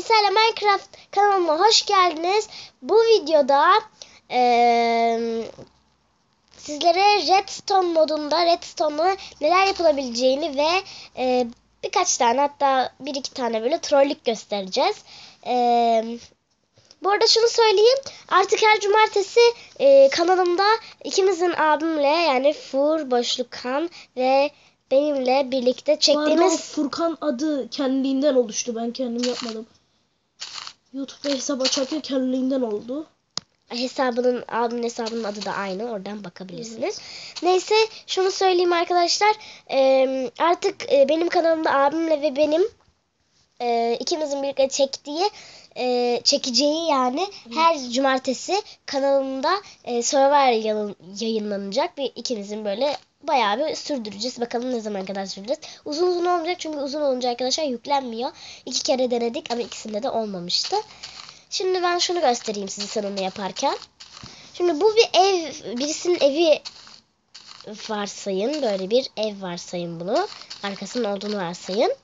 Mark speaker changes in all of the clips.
Speaker 1: İle Minecraft kanalıma hoş geldiniz. Bu videoda eee, sizlere Redstone modunda Redstone'la neler yapılabileceğini ve eee, birkaç tane hatta bir iki tane böyle trollük göstereceğiz. Eee, bu arada şunu söyleyeyim. Artık her cumartesi eee, kanalımda ikimizin abimle yani Fur, Boşlukhan ve benimle birlikte çektiğimiz
Speaker 2: Furkan adı kendiliğinden oluştu. Ben kendim yapmadım. YouTube'da hesap açarken kendiliğinden oldu.
Speaker 1: hesabının abimin hesabının adı da aynı oradan bakabilirsiniz. Neyse şunu söyleyeyim arkadaşlar Eee, artık e, benim kanalımda abimle ve benim e, ikimizin birlikte çektiği e, çekeceği yani her cumartesi kanalımda e, Survivor yayın- yayınlanacak ve ikimizin böyle bayağı bir sürdüreceğiz. Bakalım ne zaman kadar süreceğiz. Uzun uzun olmayacak çünkü uzun olunca arkadaşlar yüklenmiyor. İki kere denedik ama ikisinde de olmamıştı. Şimdi ben şunu göstereyim size sonunu yaparken. Şimdi bu bir ev, birisinin evi varsayın. Böyle bir ev varsayın bunu. Arkasının olduğunu varsayın.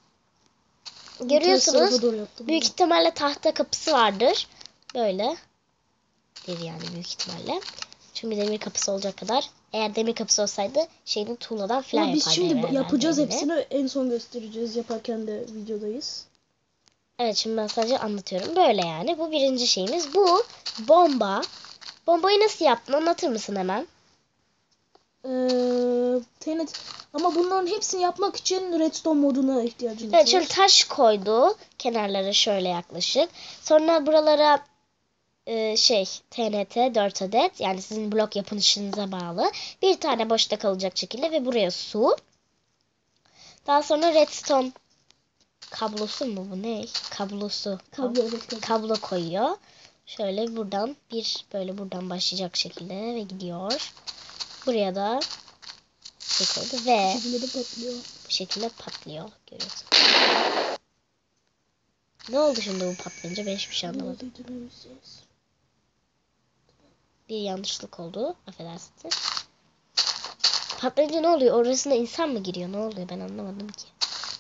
Speaker 1: Görüyorsunuz. Büyük ihtimalle tahta kapısı vardır. Böyle. Bir yani büyük ihtimalle. Çünkü demir kapısı olacak kadar. Eğer demir kapısı olsaydı şeyini tuğladan falan
Speaker 2: Ama biz
Speaker 1: yapardı
Speaker 2: şimdi
Speaker 1: herhalde
Speaker 2: yapacağız hepsini en son göstereceğiz. Yaparken de videodayız.
Speaker 1: Evet şimdi ben sadece anlatıyorum. Böyle yani. Bu birinci şeyimiz. Bu bomba. Bombayı nasıl yaptın anlatır mısın hemen?
Speaker 2: Ee, ama bunların hepsini yapmak için redstone moduna ihtiyacımız
Speaker 1: Evet
Speaker 2: var.
Speaker 1: şöyle taş koydu. Kenarlara şöyle yaklaşık. Sonra buralara e, şey TNT 4 adet yani sizin blok yapınışınıza bağlı. Bir tane boşta kalacak şekilde ve buraya su. Daha sonra redstone kablosu mu bu ne? Kablosu. Kab-
Speaker 2: Kablo kablo.
Speaker 1: kablo koyuyor. Şöyle buradan bir böyle buradan başlayacak şekilde ve gidiyor. Buraya da şey koydu ve
Speaker 2: Bu şekilde de patlıyor.
Speaker 1: bu şekilde patlıyor. Görüyorsun. Ne oldu şimdi bu patlayınca ben hiçbir şey anlamadım. Bir yanlışlık oldu. Affedersiniz. Patlayınca ne oluyor? Orasına insan mı giriyor? Ne oluyor? Ben anlamadım ki.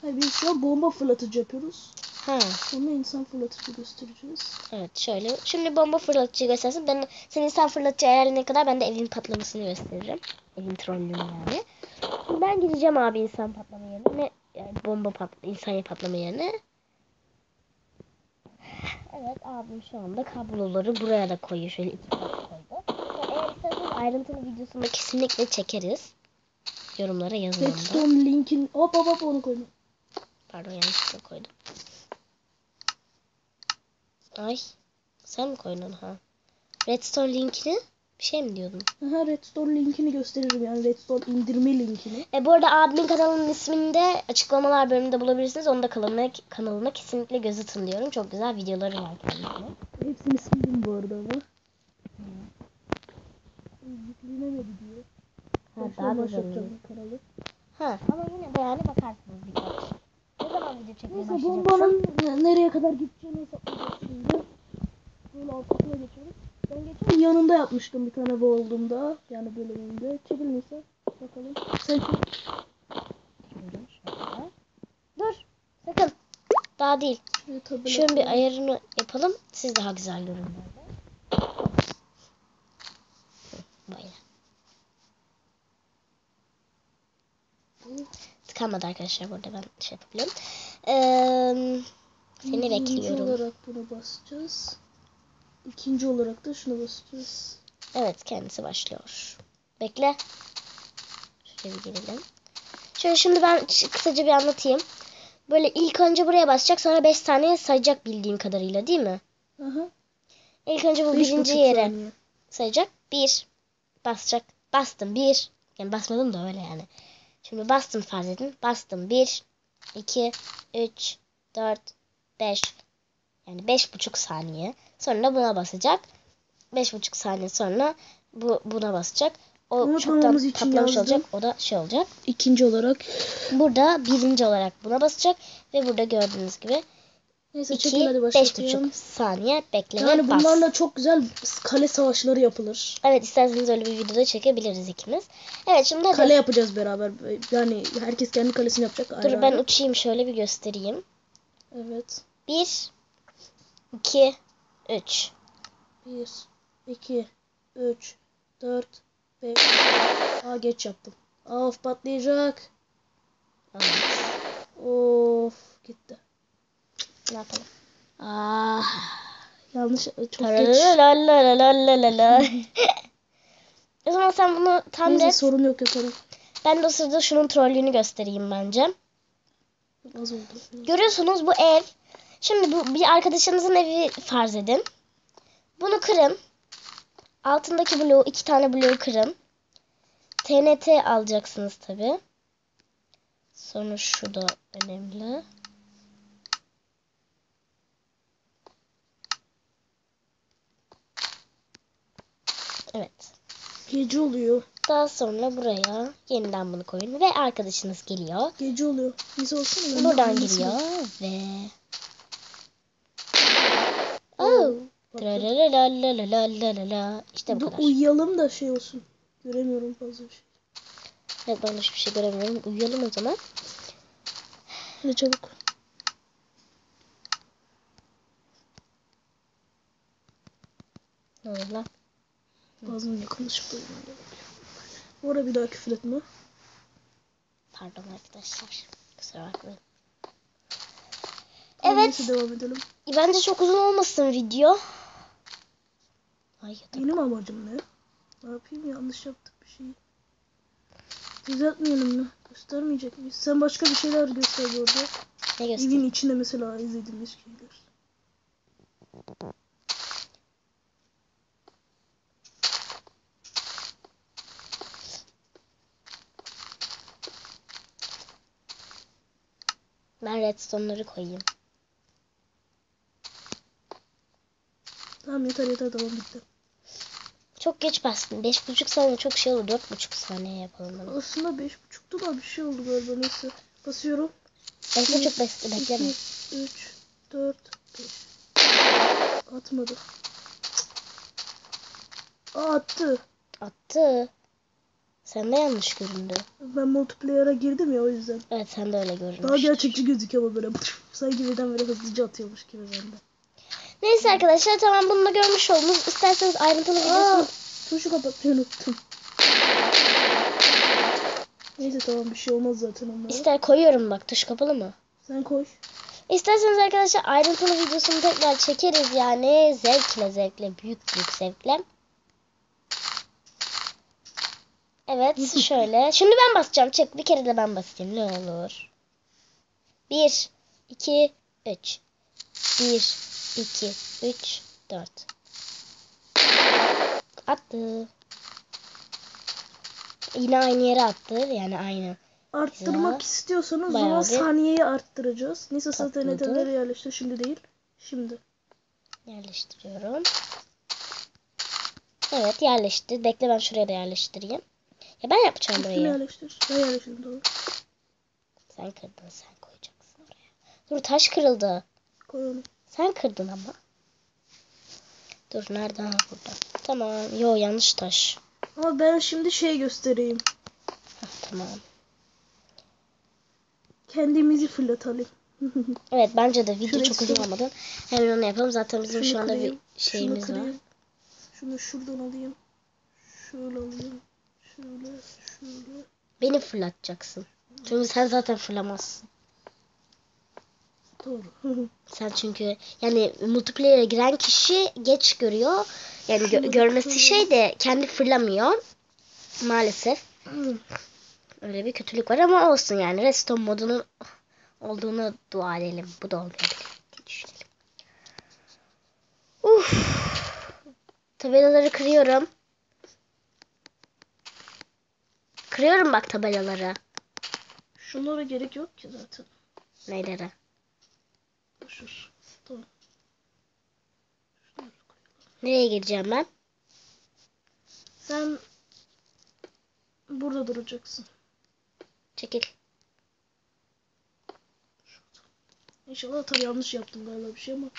Speaker 2: Hayır, biz şu an bomba fırlatıcı yapıyoruz.
Speaker 1: Ha,
Speaker 2: Sonra insan fırlatıcı göstereceğiz.
Speaker 1: evet şöyle. Şimdi bomba fırlatıcı göstersin. Ben sen insan fırlatıcı ayarlayana kadar ben de evin patlamasını gösteririm. Evin trollünü yani. Şimdi ben gideceğim abi insan patlama yerine. Ne? Yani bomba pat insan patlama yerine. Evet abim şu anda kabloları buraya da koyuyor. Şöyle iki kat koydu. Ayrıntılı videosunu kesinlikle çekeriz. Yorumlara yazın.
Speaker 2: Redstone linkin hop hop hop onu koydum.
Speaker 1: Pardon yanlışlıkla koydum. Ay. Sen mi koydun ha? Redstone linkini bir şey mi diyordun?
Speaker 2: Aha redstone linkini gösteririm yani redstone indirme linkini.
Speaker 1: E bu arada abimin kanalının ismini de açıklamalar bölümünde bulabilirsiniz. Onu da kanalına, kanalına kesinlikle göz atın diyorum. Çok güzel videoları var kendisinin.
Speaker 2: Hepsini sildim bu arada ama. Yüklenemedi diyor.
Speaker 1: Ha, daha da
Speaker 2: başlatacağım kanalı.
Speaker 1: Ha, ama yine de yani bakarsınız birkaç. Ne zaman video çekmeye
Speaker 2: Neyse
Speaker 1: başlayacaksın?
Speaker 2: bombanın ne- nereye kadar gideceğini hesaplayacağız şimdi. Böyle altına geçiyoruz. Ben geçen yanında yapmıştım bir tane bu olduğumda. Yani bölümünde. Çekil Nisa. Bakalım. Sen.
Speaker 1: Dur. Sakın. Daha değil. Şunun bir ayarını yapalım. Siz daha güzel görün böyle. Tıkanmadı arkadaşlar burada ben şey yapabiliyorum. Ee, seni
Speaker 2: Birinci
Speaker 1: bekliyorum.
Speaker 2: olarak bunu basacağız. İkinci olarak da şunu basacağız.
Speaker 1: Evet kendisi başlıyor. Bekle. Şöyle bir gelelim. Şöyle şimdi ben kısaca bir anlatayım. Böyle ilk önce buraya basacak sonra 5 saniye sayacak bildiğim kadarıyla değil mi?
Speaker 2: Aha.
Speaker 1: İlk önce bu
Speaker 2: Beş
Speaker 1: birinci yere
Speaker 2: saniye.
Speaker 1: sayacak. 1 basacak. Bastım 1. Yani basmadım da öyle yani. Şimdi bastım farz edin. Bastım 1 2 3 4 5 yani beş buçuk saniye. Sonra buna basacak. Beş buçuk saniye sonra bu buna basacak. O
Speaker 2: Unutmamamız
Speaker 1: çoktan
Speaker 2: için
Speaker 1: patlamış
Speaker 2: yazdım.
Speaker 1: olacak. O da şey olacak.
Speaker 2: İkinci olarak.
Speaker 1: Burada birinci olarak buna basacak. Ve burada gördüğünüz gibi
Speaker 2: Neyse çekin
Speaker 1: 2
Speaker 2: hadi
Speaker 1: beş
Speaker 2: başlayalım.
Speaker 1: buçuk saniye bekle ve
Speaker 2: Yani
Speaker 1: bas.
Speaker 2: bunlarla çok güzel kale savaşları yapılır.
Speaker 1: Evet isterseniz öyle bir videoda çekebiliriz ikimiz. Evet şimdi hadi.
Speaker 2: Kale yapacağız beraber. Yani herkes kendi kalesini yapacak.
Speaker 1: Dur
Speaker 2: ayrı
Speaker 1: ben
Speaker 2: ayrı.
Speaker 1: uçayım şöyle bir göstereyim.
Speaker 2: Evet.
Speaker 1: 1 2, 3.
Speaker 2: 1, 2, 3, 4, 5. Aa geç yaptım. Of patlayacak. Of gitti.
Speaker 1: Yapalım?
Speaker 2: Ah. Yanlış e, çok geç.
Speaker 1: La la la o zaman sen bunu tam
Speaker 2: Neyse,
Speaker 1: et.
Speaker 2: sorun yok yok.
Speaker 1: Ben de o sırada şunun trollüğünü göstereyim bence.
Speaker 2: Az oldu.
Speaker 1: Görüyorsunuz bu ev. Şimdi bu bir arkadaşınızın evi farz edin. Bunu kırın. Altındaki bloğu iki tane bloğu kırın. TNT alacaksınız tabi. Sonra şu da önemli. Evet.
Speaker 2: Gece oluyor.
Speaker 1: Daha sonra buraya yeniden bunu koyun ve arkadaşınız geliyor.
Speaker 2: Gece oluyor. Neyse olsun. da
Speaker 1: Buradan giriyor ve Oh. İşte bu
Speaker 2: Dur
Speaker 1: kadar.
Speaker 2: uyuyalım da şey olsun. Göremiyorum fazla bir şey.
Speaker 1: Evet ben de hiçbir şey göremiyorum. Uyuyalım o zaman.
Speaker 2: Hadi çabuk.
Speaker 1: Ne olur lan?
Speaker 2: Bazen da uyumam gerekiyor. Bu ara bir daha küfür etme.
Speaker 1: Pardon arkadaşlar. Kusura bakmayın. Evet.
Speaker 2: Neyse devam edelim.
Speaker 1: Bence çok uzun olmasın video. Ay.
Speaker 2: Benim amacım ne? Ne yapayım yanlış yaptık bir şeyi. Düzeltmeyelim mi? Göstermeyecek miyiz? Sen başka bir şeyler göster bu arada.
Speaker 1: Ne göstereyim?
Speaker 2: Evin içinde mesela izlediğimiz şeyler.
Speaker 1: Ben redstone'ları koyayım.
Speaker 2: Tamam yeter yeter tamam bitti.
Speaker 1: Çok geç bastım. Beş buçuk saniye çok şey oldu. Dört buçuk saniye yapalım bunu.
Speaker 2: Aslında beş buçuktu da bir şey oldu galiba neyse. Basıyorum.
Speaker 1: Bekle çok bas bekleme.
Speaker 2: 2, 3, 4, 5. Atmadı. Aa attı.
Speaker 1: Attı. Sende yanlış göründü.
Speaker 2: Ben multiplayer'a girdim ya o yüzden.
Speaker 1: Evet sende öyle görünmüş.
Speaker 2: Daha gerçekçi gözüküyor ama böyle sanki birden böyle hızlıca atıyormuş gibi bende.
Speaker 1: Neyse arkadaşlar tamam bunu da görmüş oldunuz. İsterseniz ayrıntılı videosunu...
Speaker 2: tuşu kapatmayı unuttum. Neyse tamam bir şey olmaz zaten onlara.
Speaker 1: İster koyuyorum bak tuş kapalı mı?
Speaker 2: Sen koy.
Speaker 1: İsterseniz arkadaşlar ayrıntılı videosunu tekrar çekeriz yani. Zevkle zevkle büyük büyük zevkle. Evet şöyle. Şimdi ben basacağım. Çek bir kere de ben basayım ne olur. 1, 2, 3. 1, 2, 3, 4. Attı. Yine aynı yere attı. Yani aynı.
Speaker 2: Arttırmak
Speaker 1: Güzel.
Speaker 2: istiyorsanız o zaman saniyeyi arttıracağız. Neyse zaten
Speaker 1: Patladı.
Speaker 2: nedenleri yerleştir. Şimdi değil. Şimdi.
Speaker 1: Yerleştiriyorum. Evet yerleşti. Bekle ben şuraya da yerleştireyim. Ya ben yapacağım
Speaker 2: Üstüne
Speaker 1: burayı.
Speaker 2: yerleştir. Ben yerleştirdim doğru.
Speaker 1: Sen kırdın sen koyacaksın oraya. Dur taş kırıldı.
Speaker 2: Koy onu.
Speaker 1: Sen kırdın ama. Dur nerede? Ha burada. Tamam. Yo yanlış taş.
Speaker 2: Ama ben şimdi şey göstereyim.
Speaker 1: Hah, tamam.
Speaker 2: Kendimizi fırlatalım.
Speaker 1: Evet bence de video
Speaker 2: Şurayı
Speaker 1: çok uzun olmadan hemen onu yapalım. Zaten bizim
Speaker 2: Şunu
Speaker 1: şu anda bir
Speaker 2: kırayım,
Speaker 1: şeyimiz
Speaker 2: Şunu
Speaker 1: var.
Speaker 2: Şunu şuradan alayım. Şöyle alayım. Şöyle, şöyle.
Speaker 1: Beni fırlatacaksın. Çünkü sen zaten fırlamazsın.
Speaker 2: Doğru.
Speaker 1: Sen çünkü yani multiplayer'e giren kişi geç görüyor. Yani gö- görmesi şey de kendi fırlamıyor. Maalesef. Öyle bir kötülük var ama olsun yani. Redstone modunun olduğunu dua edelim. Bu da olmayabilir diye düşünelim. Uf. Tabelaları kırıyorum. Kırıyorum bak tabelaları.
Speaker 2: Şunlara gerek yok ki zaten.
Speaker 1: Neylere?
Speaker 2: Boşver. Tamam.
Speaker 1: Nereye gireceğim ben?
Speaker 2: Sen burada duracaksın.
Speaker 1: Çekil.
Speaker 2: İnşallah tabii yanlış yaptım galiba bir şey ama.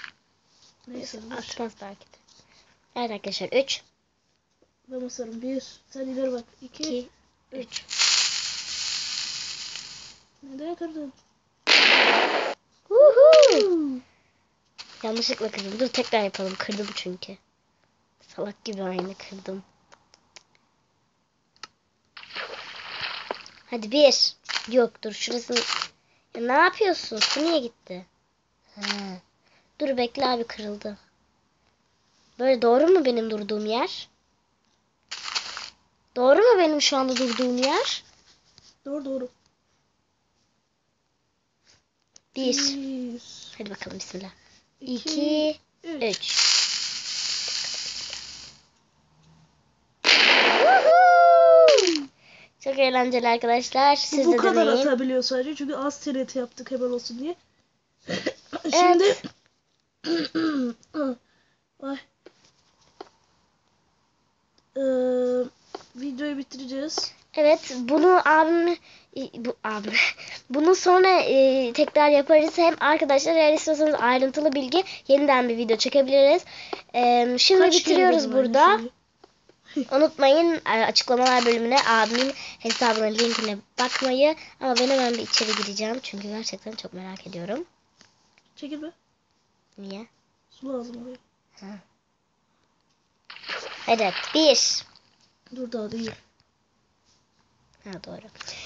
Speaker 2: Neyse.
Speaker 1: Atmaz belki de. Evet arkadaşlar 3,
Speaker 2: Ben basarım. Bir. Sen ileri bak. İki.
Speaker 1: 2, 3.
Speaker 2: Neden kırdın?
Speaker 1: Yanlışlıkla kırdım. Dur tekrar yapalım. Kırdım çünkü. Salak gibi aynı kırdım. Hadi bir. Yok dur şurası. Ya ne yapıyorsun? Su niye gitti? Ha. Dur bekle abi kırıldı. Böyle doğru mu benim durduğum yer? Doğru mu benim şu anda durduğum yer?
Speaker 2: Doğru doğru.
Speaker 1: Bir.
Speaker 2: Bir,
Speaker 1: Hadi bakalım bismillah.
Speaker 2: iki,
Speaker 1: İki,
Speaker 2: üç.
Speaker 1: üç. Çok eğlenceli arkadaşlar. Siz
Speaker 2: Bu
Speaker 1: de
Speaker 2: kadar
Speaker 1: deneyin.
Speaker 2: atabiliyor sadece çünkü az TRT yaptık hemen olsun diye. Şimdi. Ee, videoyu bitireceğiz.
Speaker 1: Evet bunu abim bu abim bunu sonra e, tekrar yaparız. Hem arkadaşlar eğer istiyorsanız ayrıntılı bilgi yeniden bir video çekebiliriz. E, şimdi
Speaker 2: Kaç
Speaker 1: bitiriyoruz burada. Unutmayın e, açıklamalar bölümüne abimin hesabının linkine bakmayı. Ama ben hemen bir içeri gireceğim. Çünkü gerçekten çok merak ediyorum.
Speaker 2: Çekil be.
Speaker 1: Niye?
Speaker 2: Su lazım oraya.
Speaker 1: Evet. Bir.
Speaker 2: Dur daha değil.
Speaker 1: Ha doğru.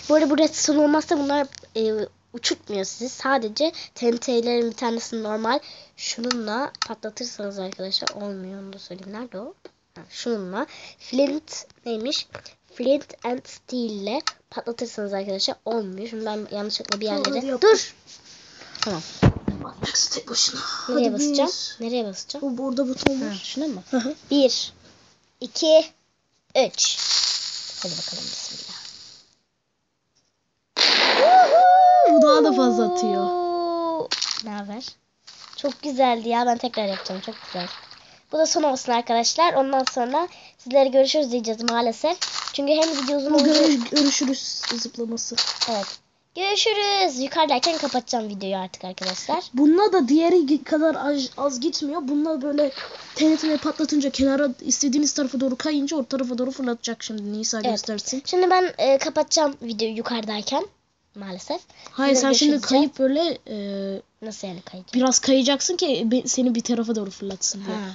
Speaker 1: Bu arada burası son olmazsa bunlar e, uçurtmuyor sizi. Sadece TNT'lerin bir tanesini normal şununla patlatırsanız arkadaşlar olmuyor. Onu da söyleyeyim. Nerede o? Ha, şununla. Flint neymiş? Flint and Steel ile patlatırsanız arkadaşlar olmuyor. Şimdi ben yanlışlıkla bir yerlere...
Speaker 2: yap.
Speaker 1: Dur. Tamam.
Speaker 2: Tek başına.
Speaker 1: Nereye
Speaker 2: Hadi
Speaker 1: basacağım?
Speaker 2: bir.
Speaker 1: Nereye basacağım?
Speaker 2: Bu burada buton
Speaker 1: Ha,
Speaker 2: var.
Speaker 1: şuna mı?
Speaker 2: Hı hı.
Speaker 1: Bir. iki, Üç. Hadi bakalım bismillah.
Speaker 2: Bu daha da fazla atıyor.
Speaker 1: Ne haber? Çok güzeldi ya. Ben tekrar yapacağım. Çok güzel. Bu da son olsun arkadaşlar. Ondan sonra sizlere görüşürüz diyeceğiz maalesef. Çünkü hem video uzun
Speaker 2: görüş, görüşürüz zıplaması.
Speaker 1: Evet. Görüşürüz. Yukarıdayken kapatacağım videoyu artık arkadaşlar.
Speaker 2: Bununla da diğeri kadar az, az gitmiyor. Bununla böyle TNT'leri patlatınca kenara istediğiniz tarafa doğru kayınca o tarafa doğru fırlatacak şimdi Nisa
Speaker 1: Evet.
Speaker 2: göstersin.
Speaker 1: Şimdi ben e, kapatacağım videoyu yukarıdayken. Maalesef.
Speaker 2: Hayır sen şimdi kayıp böyle e,
Speaker 1: Nasıl yani kayıt?
Speaker 2: biraz kayacaksın ki seni bir tarafa doğru fırlatsın diye.
Speaker 1: Ha.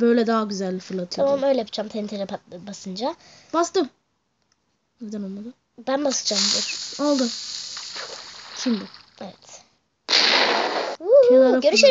Speaker 2: Böyle daha güzel fırlatıyor.
Speaker 1: Tamam
Speaker 2: diye.
Speaker 1: öyle yapacağım pat- basınca.
Speaker 2: Bastım. Neden olmadı?
Speaker 1: Ben basacağım dur.
Speaker 2: Aldı. Şimdi.
Speaker 1: Evet.
Speaker 2: Kenara
Speaker 1: Görüşürüz.